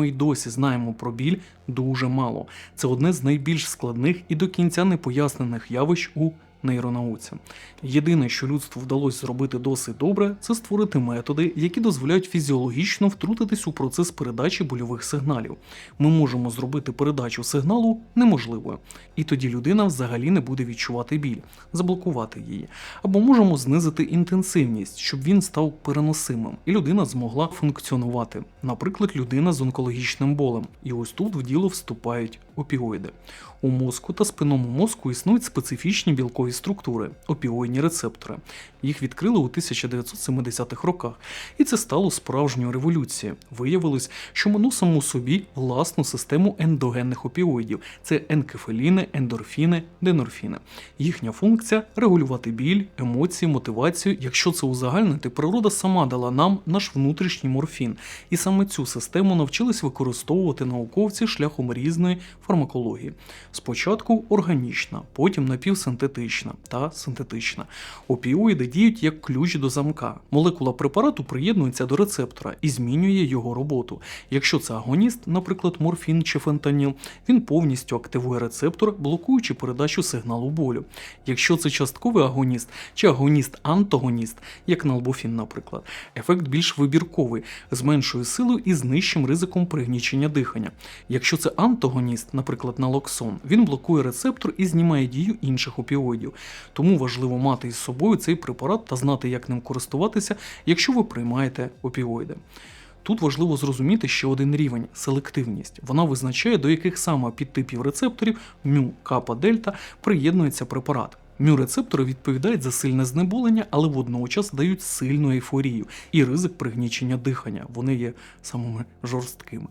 Ми й досі знаємо про біль дуже мало. Це одне з найбільш складних і до кінця не пояснених явищ у нейронауці. Єдине, що людству вдалося зробити досить добре, це створити методи, які дозволяють фізіологічно втрутитись у процес передачі больових сигналів. Ми можемо зробити передачу сигналу неможливою, і тоді людина взагалі не буде відчувати біль, заблокувати її. Або можемо знизити інтенсивність, щоб він став переносимим, і людина змогла функціонувати. Наприклад, людина з онкологічним болем. І ось тут в діло вступають опіоїди. У мозку та спинному мозку існують специфічні білкові структури опіоїдні рецептори. Їх відкрили у 1970-х роках, і це стало справжньою революцією. Виявилось, що ми носимо у собі власну систему ендогенних опіоїдів: це енкефаліни, ендорфіни, денорфіни. Їхня функція регулювати біль, емоції, мотивацію. Якщо це узагальнити, природа сама дала нам наш внутрішній морфін, і саме цю систему навчились використовувати науковці шляхом різної фармакології. Спочатку органічна, потім напівсинтетична та синтетична. Опіоїди діють як ключ до замка. Молекула препарату приєднується до рецептора і змінює його роботу. Якщо це агоніст, наприклад, морфін чи фентаніл, він повністю активує рецептор, блокуючи передачу сигналу болю. Якщо це частковий агоніст чи агоніст-антагоніст, як налбофін, наприклад, ефект більш вибірковий, з меншою силою і з нижчим ризиком пригнічення дихання. Якщо це антагоніст, наприклад, налоксон, він блокує рецептор і знімає дію інших опіоїдів. Тому важливо мати із собою цей препарат та знати, як ним користуватися, якщо ви приймаєте опіоїди. Тут важливо зрозуміти ще один рівень селективність. Вона визначає, до яких саме підтипів рецепторів мю, капа, дельта приєднується препарат. Мю-рецептори відповідають за сильне знеболення, але водночас дають сильну ейфорію і ризик пригнічення дихання. Вони є самими жорсткими.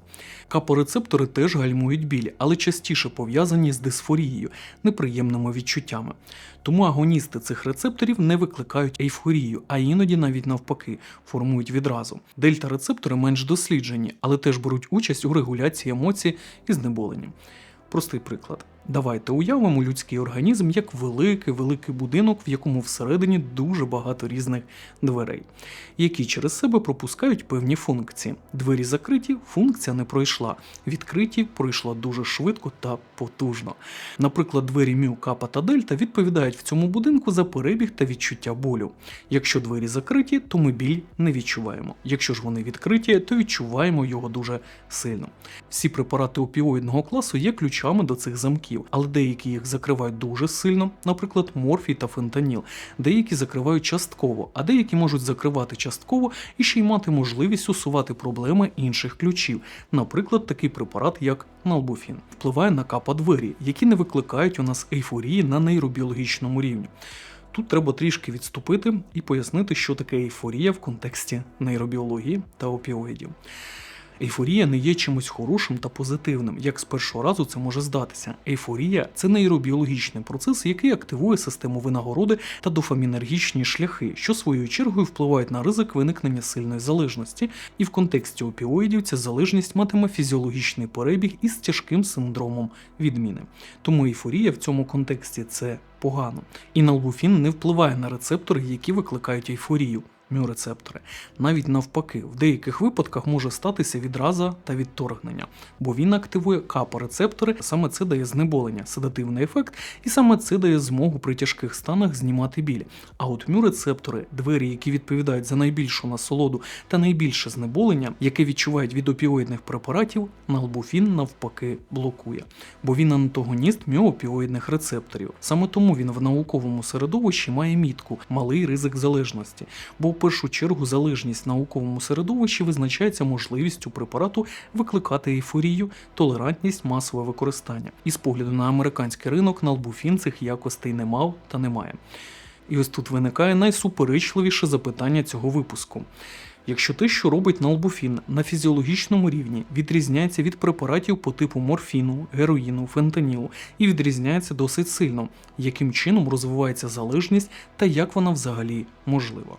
Капорецептори теж гальмують біль, але частіше пов'язані з дисфорією, неприємними відчуттями. Тому агоністи цих рецепторів не викликають ейфорію, а іноді навіть навпаки формують відразу. Дельта-рецептори менш досліджені, але теж беруть участь у регуляції емоцій і знеболенням. Простий приклад. Давайте уявимо людський організм як великий великий будинок, в якому всередині дуже багато різних дверей, які через себе пропускають певні функції. Двері закриті, функція не пройшла. Відкриті пройшла дуже швидко та потужно. Наприклад, двері мю, капа та дельта відповідають в цьому будинку за перебіг та відчуття болю. Якщо двері закриті, то ми біль не відчуваємо. Якщо ж вони відкриті, то відчуваємо його дуже сильно. Всі препарати опіоїдного класу є ключами до цих замків але деякі їх закривають дуже сильно, наприклад, морфій та фентаніл, деякі закривають частково, а деякі можуть закривати частково і ще й мати можливість усувати проблеми інших ключів, наприклад, такий препарат, як налбуфін, впливає на капа двері, які не викликають у нас ейфорії на нейробіологічному рівні. Тут треба трішки відступити і пояснити, що таке ейфорія в контексті нейробіології та опіоїдів. Ейфорія не є чимось хорошим та позитивним, як з першого разу це може здатися. Ейфорія це нейробіологічний процес, який активує систему винагороди та дофамінергічні шляхи, що своєю чергою впливають на ризик виникнення сильної залежності, і в контексті опіоїдів ця залежність матиме фізіологічний перебіг із тяжким синдромом відміни. Тому ейфорія в цьому контексті це погано. І налбуфін не впливає на рецептори, які викликають ейфорію мю-рецептори. Навіть навпаки, в деяких випадках може статися відраза та відторгнення, бо він активує капа-рецептори, саме це дає знеболення, седативний ефект, і саме це дає змогу при тяжких станах знімати біль. А от мю-рецептори, двері, які відповідають за найбільшу насолоду та найбільше знеболення, яке відчувають від опіоїдних препаратів, налбуфін навпаки блокує, бо він антагоніст мюопіоїдних рецепторів. Саме тому він в науковому середовищі має мітку малий ризик залежності. бо першу чергу залежність в науковому середовищі визначається можливістю препарату викликати ейфорію, толерантність, масове використання. І з погляду на американський ринок налбуфін цих якостей не мав та не має. І ось тут виникає найсуперечливіше запитання цього випуску. Якщо те, що робить налбуфін на фізіологічному рівні, відрізняється від препаратів по типу морфіну, героїну, фентанілу і відрізняється досить сильно, яким чином розвивається залежність та як вона взагалі можлива.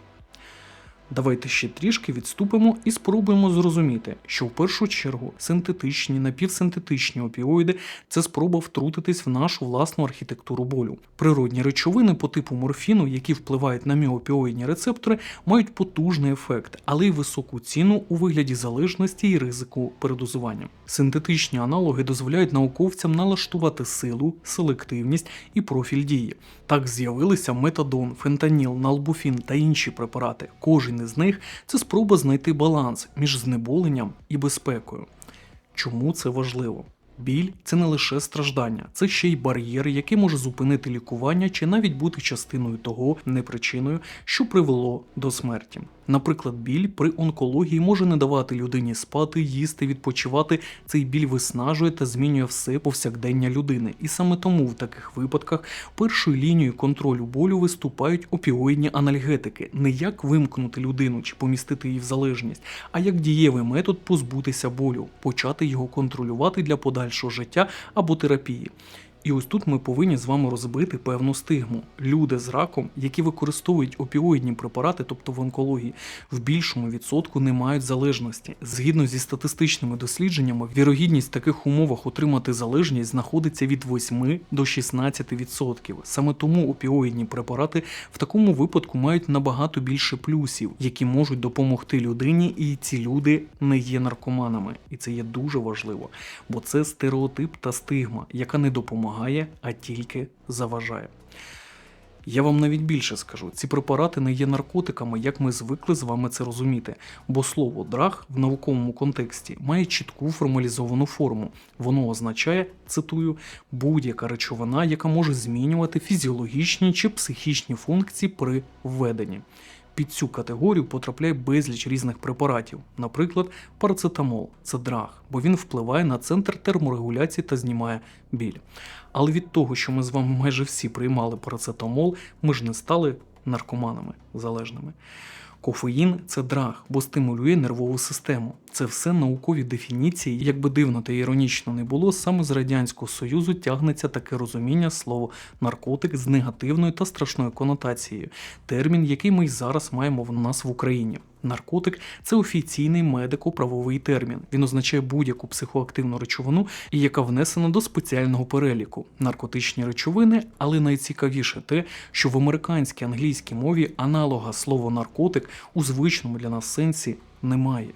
Давайте ще трішки відступимо і спробуємо зрозуміти, що в першу чергу синтетичні, напівсинтетичні опіоїди це спроба втрутитись в нашу власну архітектуру болю. Природні речовини по типу морфіну, які впливають на міопіоїдні рецептори, мають потужний ефект, але й високу ціну у вигляді залежності і ризику передозування. Синтетичні аналоги дозволяють науковцям налаштувати силу, селективність і профіль дії. Так з'явилися метадон, фентаніл, налбуфін та інші препарати. Кожен із них це спроба знайти баланс між знеболенням і безпекою. Чому це важливо? Біль це не лише страждання, це ще й бар'єр, який може зупинити лікування чи навіть бути частиною того, не причиною, що привело до смерті. Наприклад, біль при онкології може не давати людині спати, їсти, відпочивати. Цей біль виснажує та змінює все повсякдення людини. І саме тому в таких випадках першою лінією контролю болю виступають опіоїдні анальгетики, не як вимкнути людину чи помістити її в залежність, а як дієвий метод позбутися болю, почати його контролювати для подальшого життя або терапії. І ось тут ми повинні з вами розбити певну стигму. Люди з раком, які використовують опіоїдні препарати, тобто в онкології, в більшому відсотку не мають залежності. Згідно зі статистичними дослідженнями, вірогідність в таких умовах отримати залежність знаходиться від 8 до 16%. Саме тому опіоїдні препарати в такому випадку мають набагато більше плюсів, які можуть допомогти людині, і ці люди не є наркоманами. І це є дуже важливо, бо це стереотип та стигма, яка не допомагає допомагає, а тільки заважає. Я вам навіть більше скажу, ці препарати не є наркотиками, як ми звикли з вами це розуміти, бо слово драг в науковому контексті має чітку формалізовану форму. Воно означає, цитую, будь-яка речовина, яка може змінювати фізіологічні чи психічні функції при введенні. Під цю категорію потрапляє безліч різних препаратів, наприклад, парацетамол це драг, бо він впливає на центр терморегуляції та знімає біль. Але від того, що ми з вами майже всі приймали парацетамол, ми ж не стали наркоманами залежними. Кофеїн це драг, бо стимулює нервову систему. Це все наукові дефініції. Як би дивно та іронічно не було, саме з радянського союзу тягнеться таке розуміння слова наркотик з негативною та страшною конотацією. Термін, який ми й зараз маємо в нас в Україні. Наркотик це офіційний медико-правовий термін. Він означає будь-яку психоактивну речовину, яка внесена до спеціального переліку. Наркотичні речовини, але найцікавіше те, що в американській англійській мові аналога слова наркотик у звичному для нас сенсі немає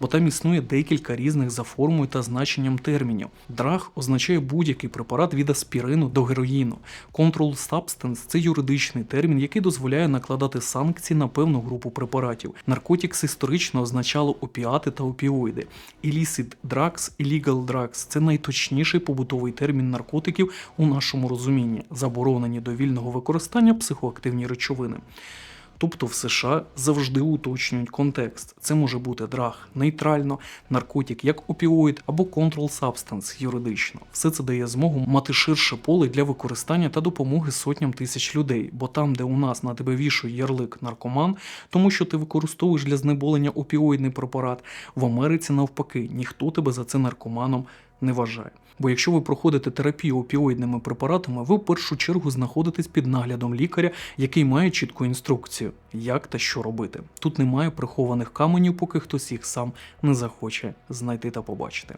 бо там існує декілька різних за формою та значенням термінів. Драг означає будь-який препарат від аспірину до героїну. Control Substance – це юридичний термін, який дозволяє накладати санкції на певну групу препаратів. Наркотікс історично означало опіати та опіоїди. Illicit drugs, illegal drugs – це найточніший побутовий термін наркотиків у нашому розумінні, заборонені до вільного використання психоактивні речовини. Тобто в США завжди уточнюють контекст. Це може бути драг нейтрально, наркотик як опіоїд або control substance юридично. Все це дає змогу мати ширше поле для використання та допомоги сотням тисяч людей. Бо там, де у нас на тебе вішує ярлик наркоман, тому що ти використовуєш для знеболення опіоїдний препарат, в Америці навпаки ніхто тебе за це наркоманом не вважає. Бо якщо ви проходите терапію опіоїдними препаратами, ви в першу чергу знаходитесь під наглядом лікаря, який має чітку інструкцію, як та що робити. Тут немає прихованих каменів, поки хтось їх сам не захоче знайти та побачити.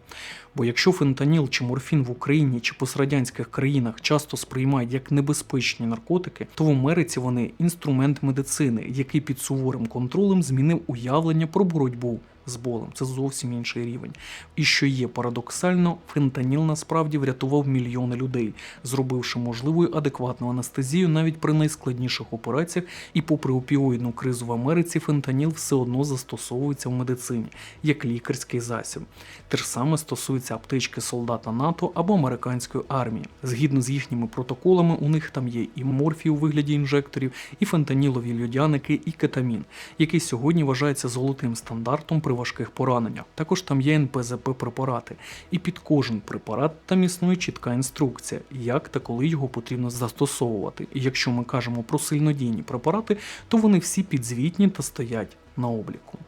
Бо якщо фентаніл чи морфін в Україні чи пострадянських країнах часто сприймають як небезпечні наркотики, то в Америці вони інструмент медицини, який під суворим контролем змінив уявлення про боротьбу з болем. Це зовсім інший рівень. І що є парадоксально, фентаніл насправді врятував мільйони людей, зробивши можливою адекватну анестезію навіть при найскладніших операціях. І, попри опіоїдну кризу в Америці, фентаніл все одно застосовується в медицині як лікарський засіб. Те ж саме стосується аптечки солдата НАТО або американської армії. Згідно з їхніми протоколами, у них там є і морфій у вигляді інжекторів, і фентанілові льодяники, і кетамін, який сьогодні вважається золотим стандартом при важких пораненнях. Також там є НПЗП препарати, і під кожен препарат там існує чітка інструкція, як та коли його потрібно застосовувати. І якщо ми кажемо про сильнодійні препарати, то вони всі підзвітні та стоять на обліку.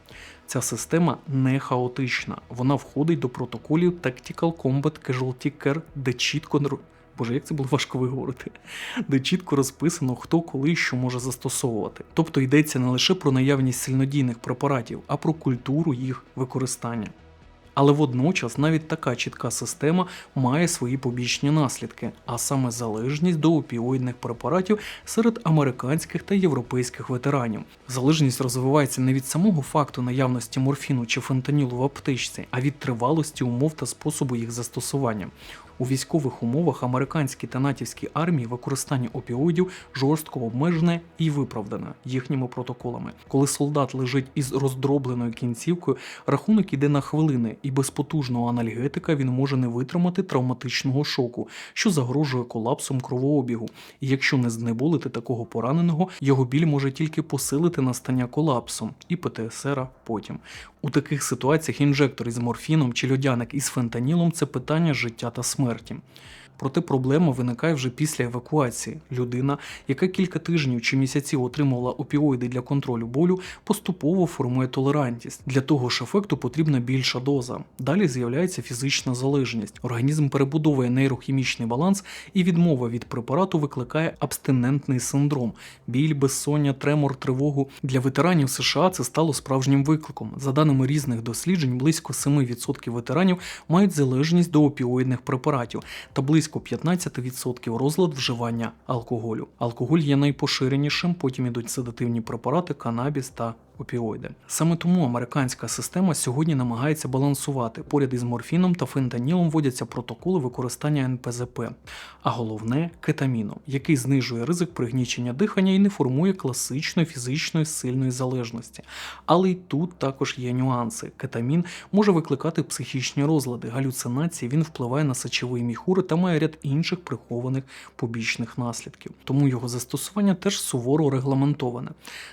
Ця система не хаотична, вона входить до протоколів Tactical Combat Casualty Care, де чітко Боже, як це було важко виговорити, де чітко розписано, хто коли що може застосовувати. Тобто йдеться не лише про наявність сильнодійних препаратів, а про культуру їх використання. Але водночас навіть така чітка система має свої побічні наслідки, а саме залежність до опіоїдних препаратів серед американських та європейських ветеранів. Залежність розвивається не від самого факту наявності морфіну чи фентанілу в аптечці, а від тривалості умов та способу їх застосування. У військових умовах американські та натівські армії використання опіоїдів жорстко обмежене і виправдане їхніми протоколами. Коли солдат лежить із роздробленою кінцівкою, рахунок іде на хвилини, і без потужного анальгетика він може не витримати травматичного шоку, що загрожує колапсом кровообігу. І якщо не знеболити такого пораненого, його біль може тільки посилити настання колапсу і ПТСР потім. У таких ситуаціях інжектор із морфіном чи льодяник із фентанілом це питання життя та смерті. Проте проблема виникає вже після евакуації. Людина, яка кілька тижнів чи місяців отримувала опіоїди для контролю болю, поступово формує толерантність. Для того ж ефекту потрібна більша доза. Далі з'являється фізична залежність. Організм перебудовує нейрохімічний баланс, і відмова від препарату викликає абстинентний синдром, біль, безсоння, тремор, тривогу. Для ветеранів США це стало справжнім викликом. За даними різних досліджень, близько 7% ветеранів мають залежність до опіоїдних препаратів та близько 15% розлад вживання алкоголю. Алкоголь є найпоширенішим, потім ідуть седативні препарати, канабіс та опіоїди. Саме тому американська система сьогодні намагається балансувати. Поряд із морфіном та фентанілом вводяться протоколи використання НПЗП, а головне кетаміном, який знижує ризик пригнічення дихання і не формує класичної фізичної сильної залежності. Але й тут також є нюанси. Кетамін може викликати психічні розлади, галюцинації, він впливає на сечовий міхури та має ряд інших прихованих побічних наслідків. Тому його застосування теж суворо регламентоване.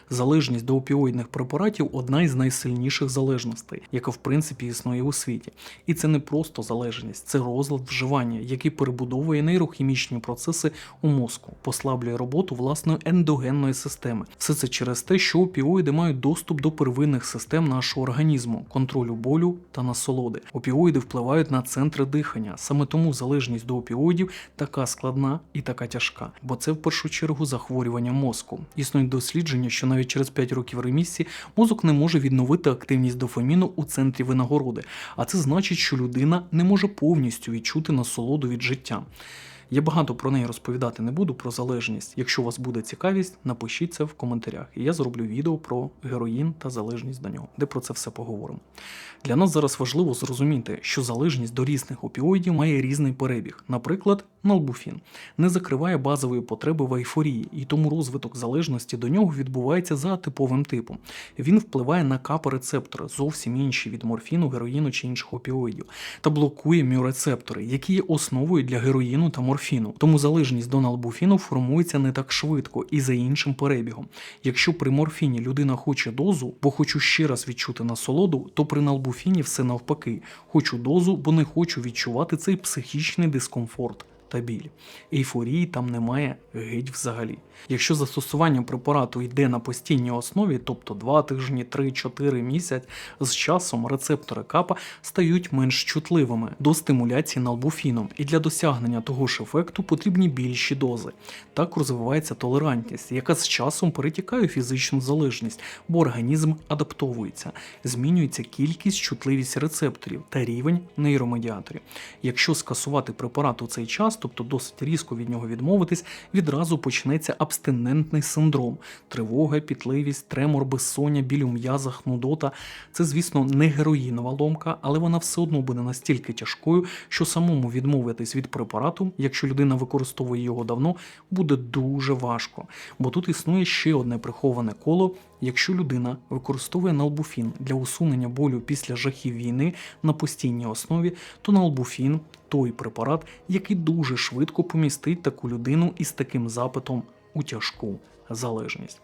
Залежність до опіоїдних препаратів одна із найсильніших залежностей, яка в принципі існує у світі. І це не просто залежність, це розлад вживання, який перебудовує нейрохімічні процеси у мозку, послаблює роботу власної ендогенної системи. Все це через те, що опіоїди мають доступ до первинних систем нашого організму, контролю болю та насолоди. Опіоїди впливають на центри дихання. Саме тому залежність до опіоїдів така складна і така тяжка, бо це в першу чергу захворювання мозку. Існують дослідження, що навіть через 5 років ремісії мозок не може відновити активність дофаміну у центрі винагороди, а це значить, що людина не може повністю відчути насолоду від життя. Я багато про неї розповідати не буду про залежність. Якщо у вас буде цікавість, напишіть це в коментарях, і я зроблю відео про героїн та залежність до нього, де про це все поговоримо. Для нас зараз важливо зрозуміти, що залежність до різних опіоїдів має різний перебіг. Наприклад, налбуфін не закриває базової потреби в ейфорії, і тому розвиток залежності до нього відбувається за типовим типом. Він впливає на капа-рецептори, зовсім інші від морфіну, героїну чи інших опіоїдів, та блокує мюрецептори, які є основою для героїну та морфіну. Тому залежність до налбуфіну формується не так швидко і за іншим перебігом. Якщо при морфіні людина хоче дозу, бо хочу ще раз відчути насолоду, то при налбуфіні все навпаки. Хочу дозу, бо не хочу відчувати цей психічний дискомфорт. Та біль. Ейфорії там немає геть взагалі. Якщо застосування препарату йде на постійній основі, тобто 2 тижні, 3-4 місяць, з часом рецептори капа стають менш чутливими до стимуляції налбуфіном, і для досягнення того ж ефекту потрібні більші дози. Так розвивається толерантність, яка з часом перетікає у фізичну залежність, бо організм адаптовується, змінюється кількість чутливість рецепторів та рівень нейромедіаторів. Якщо скасувати препарат у цей тобто досить різко від нього відмовитись, відразу почнеться абстинентний синдром, тривога, пітливість, тремор, безсоння, біль у м'язах, нудота. Це, звісно, не героїнова ломка, але вона все одно буде настільки тяжкою, що самому відмовитись від препарату, якщо людина використовує його давно, буде дуже важко. Бо тут існує ще одне приховане коло. Якщо людина використовує налбуфін для усунення болю після жахів війни на постійній основі, то налбуфін той препарат, який дуже швидко помістить таку людину із таким запитом у тяжку залежність.